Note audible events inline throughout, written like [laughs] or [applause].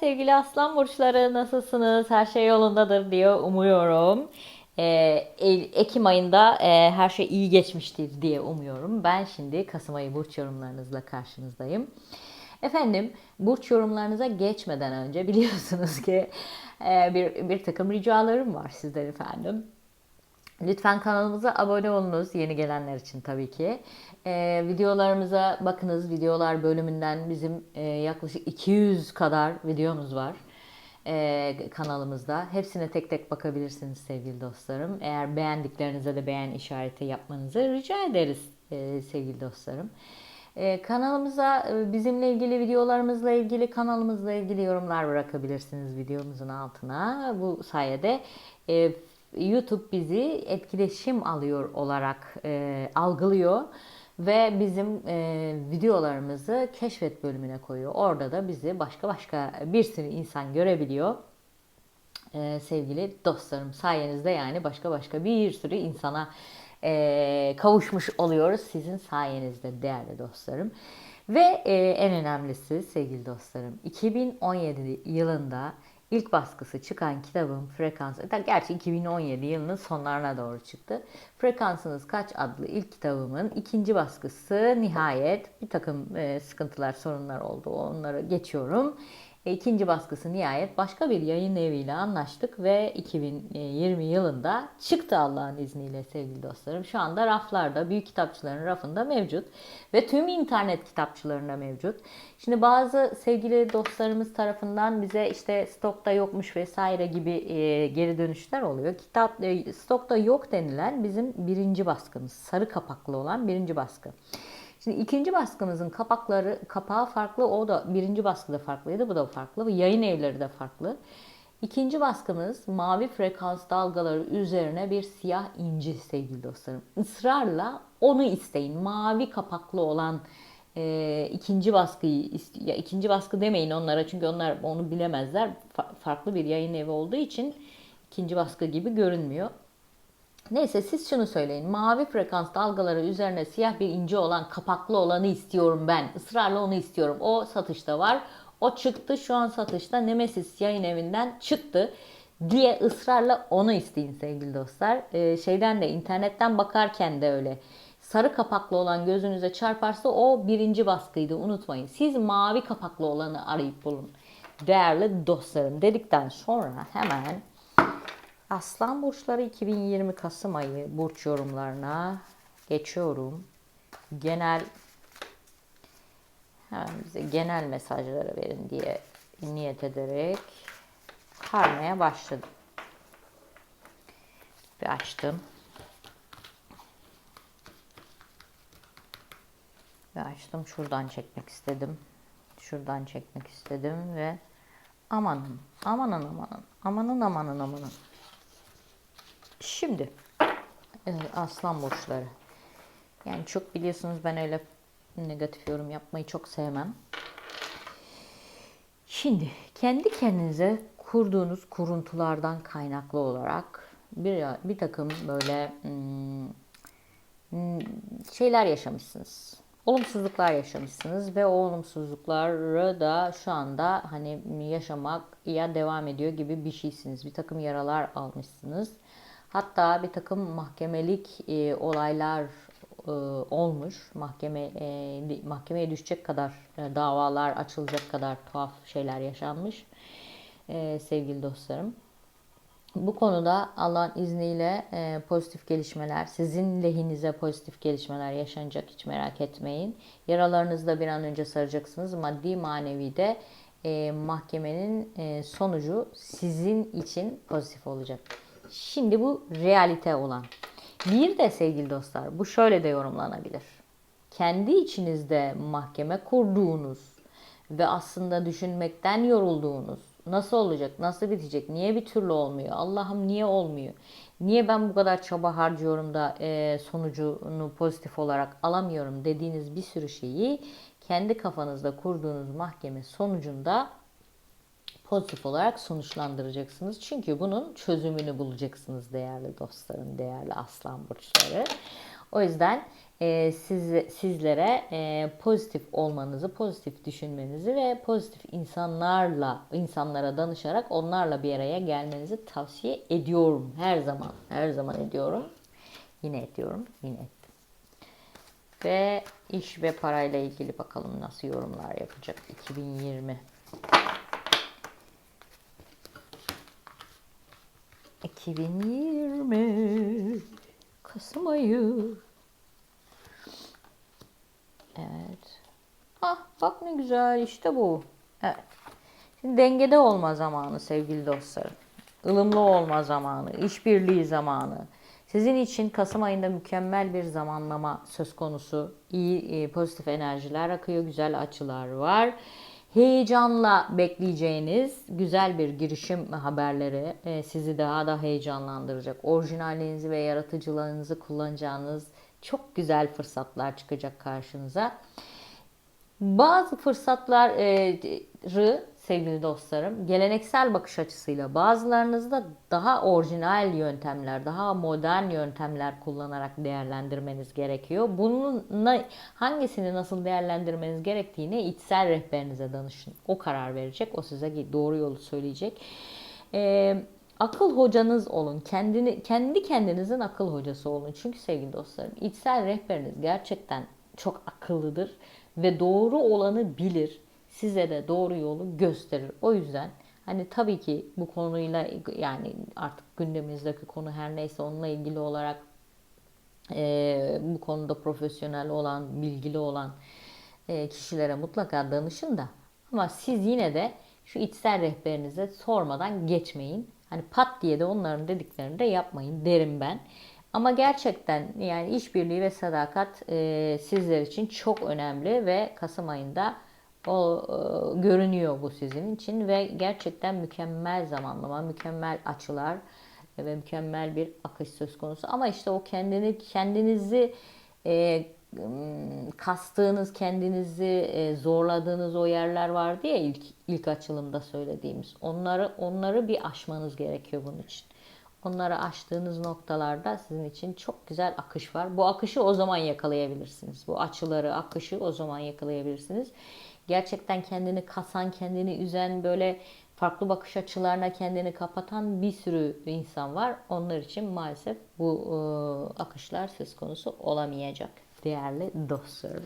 sevgili aslan burçları nasılsınız? Her şey yolundadır diye umuyorum. Ee, Ekim ayında e, her şey iyi geçmiştir diye umuyorum. Ben şimdi Kasım ayı burç yorumlarınızla karşınızdayım. Efendim burç yorumlarınıza geçmeden önce biliyorsunuz ki e, bir, bir takım ricalarım var sizden efendim. Lütfen kanalımıza abone olunuz yeni gelenler için tabii ki. Ee, videolarımıza bakınız. Videolar bölümünden bizim e, yaklaşık 200 kadar videomuz var e, kanalımızda. Hepsine tek tek bakabilirsiniz sevgili dostlarım. Eğer beğendiklerinize de beğen işareti yapmanızı rica ederiz e, sevgili dostlarım. E, kanalımıza e, bizimle ilgili videolarımızla ilgili kanalımızla ilgili yorumlar bırakabilirsiniz videomuzun altına. Bu sayede e, YouTube bizi etkileşim alıyor olarak e, algılıyor ve bizim e, videolarımızı keşfet bölümüne koyuyor. Orada da bizi başka başka bir sürü insan görebiliyor. E, sevgili dostlarım sayenizde yani başka başka bir sürü insana e, kavuşmuş oluyoruz sizin sayenizde değerli dostlarım. Ve e, en önemlisi sevgili dostlarım 2017 yılında ilk baskısı çıkan kitabım Frekans, gerçi 2017 yılının sonlarına doğru çıktı. Frekansınız Kaç adlı ilk kitabımın ikinci baskısı nihayet bir takım e, sıkıntılar, sorunlar oldu. Onları geçiyorum. E, ikinci baskısı nihayet başka bir yayın eviyle anlaştık ve 2020 yılında çıktı Allah'ın izniyle sevgili dostlarım. Şu anda raflarda, büyük kitapçıların rafında mevcut ve tüm internet kitapçılarında mevcut. Şimdi bazı sevgili dostlarımız tarafından bize işte stokta yokmuş vesaire gibi e, geri dönüşler oluyor. Kitap e, stokta yok denilen bizim birinci baskımız, sarı kapaklı olan birinci baskı. Şimdi ikinci baskımızın kapakları, kapağı farklı. O da birinci baskıda farklıydı. Bu da farklı. Yayın evleri de farklı. İkinci baskımız mavi frekans dalgaları üzerine bir siyah inci sevgili dostlarım. Israrla onu isteyin. Mavi kapaklı olan e, ikinci baskıyı ya ikinci baskı demeyin onlara çünkü onlar onu bilemezler. Fa- farklı bir yayın evi olduğu için ikinci baskı gibi görünmüyor. Neyse siz şunu söyleyin. Mavi frekans dalgaları üzerine siyah bir ince olan kapaklı olanı istiyorum ben. Israrla onu istiyorum. O satışta var. O çıktı şu an satışta. Nemesis yayın evinden çıktı diye ısrarla onu isteyin sevgili dostlar. Ee, şeyden de internetten bakarken de öyle. Sarı kapaklı olan gözünüze çarparsa o birinci baskıydı unutmayın. Siz mavi kapaklı olanı arayıp bulun. Değerli dostlarım dedikten sonra hemen Aslan burçları 2020 Kasım ayı burç yorumlarına geçiyorum. Genel hemen bize genel mesajları verin diye niyet ederek karmaya başladım. Bir açtım. Ve açtım. Şuradan çekmek istedim. Şuradan çekmek istedim ve amanın, amanın, amanın, amanın, amanın, amanın. Şimdi e, aslan burçları. Yani çok biliyorsunuz ben öyle negatif yorum yapmayı çok sevmem. Şimdi kendi kendinize kurduğunuz kuruntulardan kaynaklı olarak bir bir takım böyle hmm, hmm, şeyler yaşamışsınız. Olumsuzluklar yaşamışsınız ve o olumsuzlukları da şu anda hani yaşamak ya devam ediyor gibi bir şeysiniz. Bir takım yaralar almışsınız. Hatta bir takım mahkemelik e, olaylar e, olmuş. Mahkeme e, mahkemeye düşecek kadar e, davalar açılacak kadar tuhaf şeyler yaşanmış. E, sevgili dostlarım. Bu konuda Allah'ın izniyle e, pozitif gelişmeler, sizin lehinize pozitif gelişmeler yaşanacak hiç merak etmeyin. Yaralarınızı da bir an önce saracaksınız. Maddi manevi de e, mahkemenin e, sonucu sizin için pozitif olacak. Şimdi bu realite olan. Bir de sevgili dostlar bu şöyle de yorumlanabilir. Kendi içinizde mahkeme kurduğunuz ve aslında düşünmekten yorulduğunuz nasıl olacak, nasıl bitecek, niye bir türlü olmuyor, Allah'ım niye olmuyor, niye ben bu kadar çaba harcıyorum da e, sonucunu pozitif olarak alamıyorum dediğiniz bir sürü şeyi kendi kafanızda kurduğunuz mahkeme sonucunda pozitif olarak sonuçlandıracaksınız. Çünkü bunun çözümünü bulacaksınız değerli dostlarım, değerli aslan burçları. O yüzden e, siz, sizlere e, pozitif olmanızı, pozitif düşünmenizi ve pozitif insanlarla, insanlara danışarak onlarla bir araya gelmenizi tavsiye ediyorum. Her zaman, her zaman ediyorum. Yine ediyorum, yine ettim. Ve iş ve parayla ilgili bakalım nasıl yorumlar yapacak 2020. 2020 Kasım ayı. Evet. Ah bak ne güzel işte bu. Evet. Şimdi dengede olma zamanı sevgili dostlarım. Ilımlı olma zamanı, işbirliği zamanı. Sizin için Kasım ayında mükemmel bir zamanlama söz konusu. İyi, e, pozitif enerjiler akıyor, güzel açılar var. Heyecanla bekleyeceğiniz güzel bir girişim haberleri e, sizi daha da heyecanlandıracak. Orijinalliğinizi ve yaratıcılığınızı kullanacağınız çok güzel fırsatlar çıkacak karşınıza. Bazı fırsatları sevgili dostlarım geleneksel bakış açısıyla bazılarınızda daha orijinal yöntemler, daha modern yöntemler kullanarak değerlendirmeniz gerekiyor. Bunun na- hangisini nasıl değerlendirmeniz gerektiğini içsel rehberinize danışın. O karar verecek, o size doğru yolu söyleyecek. Ee, akıl hocanız olun. Kendini kendi kendinizin akıl hocası olun. Çünkü sevgili dostlarım, içsel rehberiniz gerçekten çok akıllıdır ve doğru olanı bilir. Size de doğru yolu gösterir. O yüzden hani tabii ki bu konuyla yani artık gündemimizdeki konu her neyse onunla ilgili olarak e, bu konuda profesyonel olan, bilgili olan e, kişilere mutlaka danışın da ama siz yine de şu içsel rehberinize sormadan geçmeyin. Hani pat diye de onların dediklerini de yapmayın derim ben. Ama gerçekten yani işbirliği ve sadakat e, sizler için çok önemli ve Kasım ayında o e, görünüyor bu sizin için ve gerçekten mükemmel zamanlama, mükemmel açılar ve mükemmel bir akış söz konusu. Ama işte o kendini kendinizi e, kastığınız, kendinizi e, zorladığınız o yerler vardı ya ilk ilk açılımda söylediğimiz. Onları onları bir aşmanız gerekiyor bunun için. Onları aştığınız noktalarda sizin için çok güzel akış var. Bu akışı o zaman yakalayabilirsiniz. Bu açıları, akışı o zaman yakalayabilirsiniz. Gerçekten kendini kasan, kendini üzen böyle farklı bakış açılarına kendini kapatan bir sürü insan var. Onlar için maalesef bu e, akışlar söz konusu olamayacak değerli dostlarım.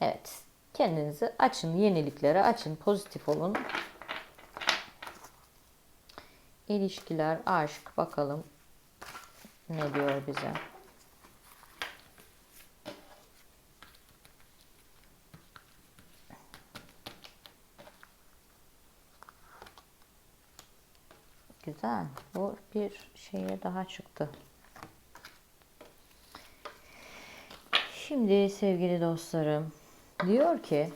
Evet, kendinizi açın, yeniliklere açın, pozitif olun. İlişkiler, aşk bakalım ne diyor bize. Güzel. Bu bir şeye daha çıktı. Şimdi sevgili dostlarım diyor ki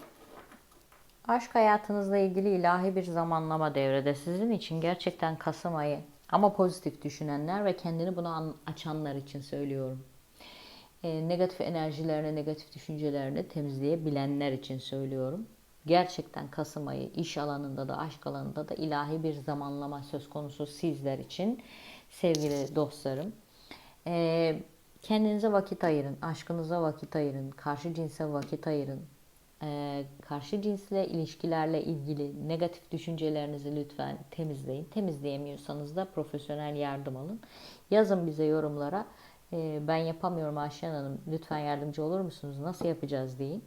aşk hayatınızla ilgili ilahi bir zamanlama devrede sizin için gerçekten Kasım ayı ama pozitif düşünenler ve kendini buna açanlar için söylüyorum. E, negatif enerjilerini, negatif düşüncelerini temizleyebilenler için söylüyorum. Gerçekten Kasım ayı iş alanında da aşk alanında da ilahi bir zamanlama söz konusu sizler için sevgili dostlarım. E, kendinize vakit ayırın, aşkınıza vakit ayırın, karşı cinse vakit ayırın. E, karşı cinsle ilişkilerle ilgili negatif düşüncelerinizi lütfen temizleyin. Temizleyemiyorsanız da profesyonel yardım alın. Yazın bize yorumlara. E, ben yapamıyorum Ayşen Hanım. Lütfen yardımcı olur musunuz? Nasıl yapacağız deyin.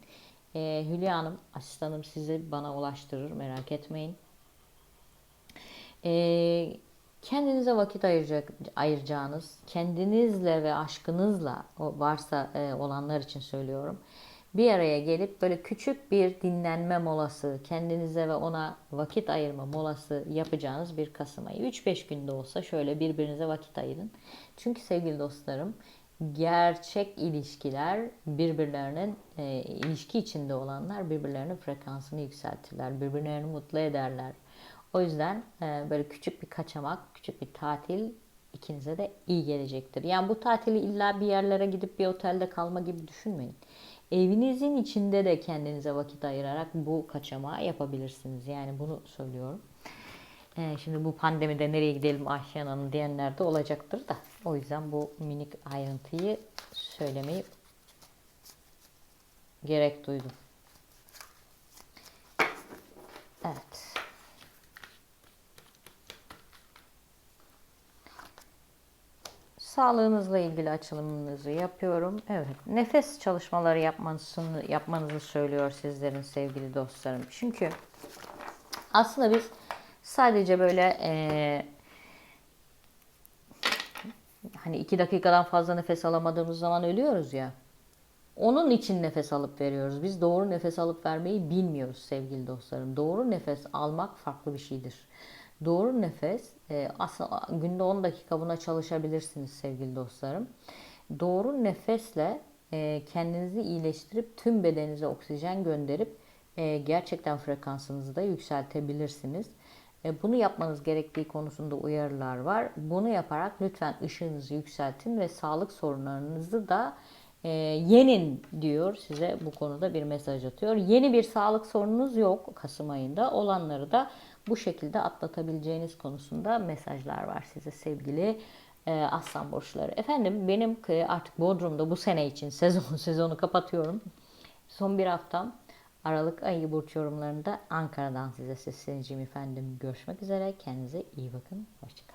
E, Hülya Hanım, asistanım sizi bana ulaştırır. Merak etmeyin. Kendinize vakit ayıracak, ayıracağınız, kendinizle ve aşkınızla varsa e, olanlar için söylüyorum. Bir araya gelip böyle küçük bir dinlenme molası, kendinize ve ona vakit ayırma molası yapacağınız bir Kasım ayı. 3-5 günde olsa şöyle birbirinize vakit ayırın. Çünkü sevgili dostlarım, gerçek ilişkiler birbirlerinin e, ilişki içinde olanlar birbirlerinin frekansını yükseltirler, birbirlerini mutlu ederler. O yüzden e, böyle küçük bir kaçamak, küçük bir tatil ikinize de iyi gelecektir. Yani bu tatili illa bir yerlere gidip bir otelde kalma gibi düşünmeyin. Evinizin içinde de kendinize vakit ayırarak bu kaçamağı yapabilirsiniz. Yani bunu söylüyorum. Ee, şimdi bu pandemide nereye gidelim Ayşe Hanım diyenler de olacaktır da. O yüzden bu minik ayrıntıyı söylemeyi gerek duydum. Evet. Sağlığınızla ilgili açılımınızı yapıyorum. Evet, nefes çalışmaları yapmanızı, yapmanızı söylüyor sizlerin sevgili dostlarım. Çünkü aslında biz sadece böyle eee, hani iki dakikadan fazla nefes alamadığımız zaman ölüyoruz ya. Onun için nefes alıp veriyoruz. Biz doğru nefes alıp vermeyi bilmiyoruz sevgili dostlarım. Doğru nefes almak farklı bir şeydir. Doğru nefes e, aslında günde 10 dakika buna çalışabilirsiniz sevgili dostlarım. Doğru nefesle e, kendinizi iyileştirip tüm bedeninize oksijen gönderip e, gerçekten frekansınızı da yükseltebilirsiniz. Bunu yapmanız gerektiği konusunda uyarılar var. Bunu yaparak lütfen ışığınızı yükseltin ve sağlık sorunlarınızı da e, yenin diyor size bu konuda bir mesaj atıyor. Yeni bir sağlık sorununuz yok Kasım ayında. Olanları da bu şekilde atlatabileceğiniz konusunda mesajlar var size sevgili e, aslan burçları. Efendim benim e, artık Bodrum'da bu sene için [laughs] sezon sezonu kapatıyorum. Son bir haftam Aralık ayı burç yorumlarında Ankara'dan size sesleneceğim efendim. Görüşmek üzere. Kendinize iyi bakın. Hoşçakalın.